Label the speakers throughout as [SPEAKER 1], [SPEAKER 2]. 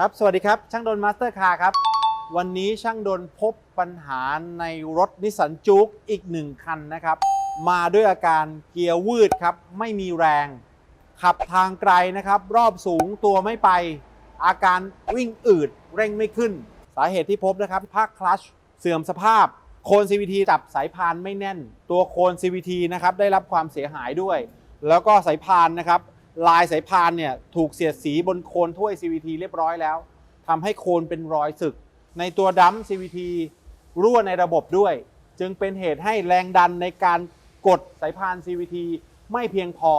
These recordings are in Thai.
[SPEAKER 1] ครับ สวัสดีครับ ช่างดนมาสเตอร์คาร์ครับ วันนี้ช่างดนพบปัญหาในรถนิสสันจูกอีกหนึ่งคันนะครับ มาด้วยอาการเกียร์วืดครับ ไม่มีแรง ขับทางไกลนะครับ รอบสูงตัวไม่ไป อาการวิ่งอืด เร่งไม่ขึ้น สาเหตุที่พบนะครับภาคคลัชเสื่อมสภาพ โคน CVT จับสายพานไม่แน่น ตัวโคน CVT นะครับได้รับความเสียหายด้วย แล้วก็สายพานนะครับ ลายสายพานเนี่ยถูกเสียดสีบนโคนถ้วย CVT เรียบร้อยแล้วทำให้โคนเป็นรอยสึก ในตัวดัม CVT รั่วในระบบด้วย จึงเป็นเหตุให้แรงดันในการกดสายพาน CVT ไม่เพียงพอ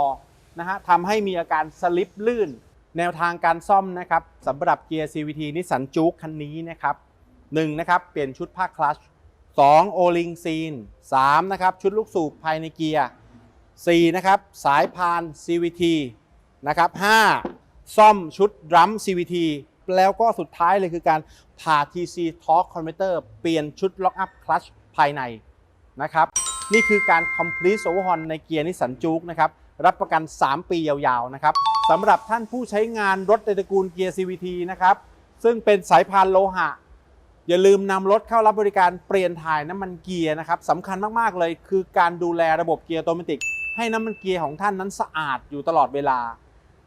[SPEAKER 1] นะฮะทำให้มีอาการสลิปลื่น แนวทางการซ่อมนะครับสำหรับเกียร์ CVT นิสสันจู๊กคันนี้นะครับ 1. นะครับ เปลี่ยนชุดผ้าคลัช 2. โอลิงซีน 3. นะครับ ชุดลูกสูบภายในเกียร์ 4. นะครับ สายพาน CVT นะครับ 5. ซ่อมชุดดรัม CVT แล้วก็สุดท้ายเลยคือการผ่า TC Torque Converter เปลี่ยนชุด Lock Up Clutch ภายในนะครับ นี่คือการ complete overhaul ในเกียร์นิสสันจูกนะครับ รับประกัน 3 ปียาวๆนะครับสำหรับท่านผู้ใช้งานรถในตระกูลเกียร์ CVT นะครับ ซึ่งเป็นสายพานโลหะ อย่าลืมนำรถเข้ารับบริการเปลี่ยนถ่ายน้ำมันเกียร์นะครับสำคัญมากๆเลย คือการดูแลระบบเกียร์ออโตเมติกให้น้ำมันเกียร์ของท่านนั้นสะอาดอยู่ตลอดเวลา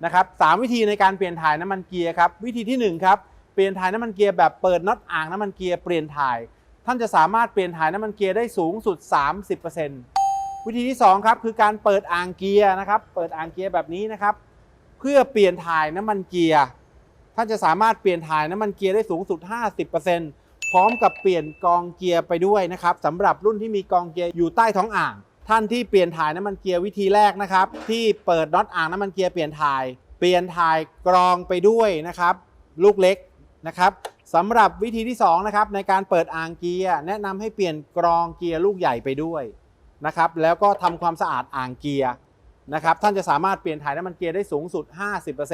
[SPEAKER 1] นะครับสามวิธีในการเปลี่ยนถ่ายน้ำมันเกียร์ครับวิธีที่หนึ่งครับเปลี่ยนถ่ายน้ำมันเกียร์แบบเปิดน็อตอ่างน้ำมันเกียร์เปลี่ยนถ่าย ท่านจะสามารถเปลี่ยนถ่ายน้ำมันเกียร์ได้สูงสุด 30%วิธีที่สองครับคือการเปิดอ่างเกียร์นะครับเปิดอ่างเกียร์แบบนี้นะครับเพื่อเปลี่ยนถ่ายน้ำมันเกียร์ท่านจะสามารถเปลี่ยนถ่ายน้ำมันเกียร์ได้สูงสุด 50%พร้อมกับเปลี่ยนกองเกียร์ไปด้วยนะครับสำหรับรุ่นที่มีกองเกียร์อยู่ใต้ท้องอ่าง ท่านที่เปลี่ยนถ่ายน้ำมันเกียร์วิธีแรกนะครับ ที่เปิดน็อตอ่างน้ำมันเกียร์เปลี่ยนถ่าย เปลี่ยนถ่ายกรองไปด้วยนะครับ ลูกเล็กนะครับสำหรับวิธีที่สองนะครับในการเปิดอ่างเกียร์แนะนำให้เปลี่ยนกรองเกียร์ลูกใหญ่ไปด้วยนะครับแล้วก็ทำความสะอาดอ่างเกียร์นะครับท่านจะสามารถเปลี่ยนถ่ายน้ำมันเกียร์ได้สูงสุด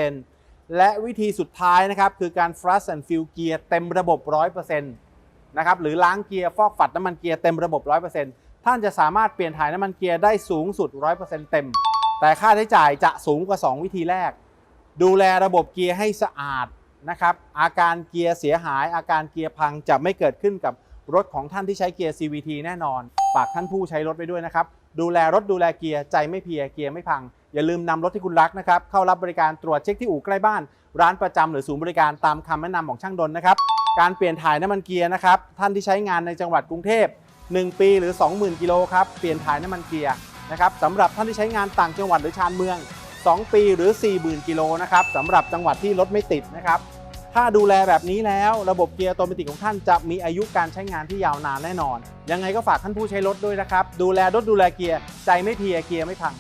[SPEAKER 1] 50%และวิธีสุดท้ายนะครับคือการ flush and fill เกียร์เต็มระบบ 100%นะครับหรือล้างเกียร์ฟอกฝัดน้ำมันเกียร์เต็มระบบ 100% ท่านจะสามารถเปลี่ยนถ่ายน้ำมันเกียร์ได้สูงสุด 100%เต็ม แต่ค่าใช้จ่ายจะสูงกว่า 2 วิธีแรก ดูแลระบบเกียร์ให้สะอาดนะครับ อาการเกียร์เสียหาย อาการเกียร์พังจะไม่เกิดขึ้นกับรถของท่านที่ใช้เกียร์ CVT แน่นอนฝากท่านผู้ใช้รถไปด้วยนะครับ ดูแลรถดูแลเกียร์ใจไม่เพียเกียร์ไม่พัง อย่าลืมนำรถที่คุณรักนะครับ เข้ารับบริการตรวจเช็คที่อู่ใกล้บ้าน ร้านประจำหรือศูนย์บริการตามคำแนะนำของช่างดนนะครับ การเปลี่ยนถ่ายน้ำมันเกียร์นะครับ ท่านที่ใช้งานในจังหวัดกรุงเทพ 1 ปีหรือ 20,000 กิโลครับเปลี่ยนถ่ายน้ำมันเกียร์นะครับสำหรับท่านที่ใช้งานต่างจังหวัดหรือชานเมือง 2 ปีหรือ 40,000 กิโลนะครับสำหรับจังหวัดที่รถไม่ติดนะครับถ้าดูแลแบบนี้แล้วระบบเกียร์ออโนมัติของท่านจะมีอายุการใช้งานที่ยาวนานแน่นอน ยังไงก็ฝากท่านผู้ใช้รถด้วยนะครับ ดูแลรถดูแลเกียร์ใจไม่เพียเกียร์ไม่พัง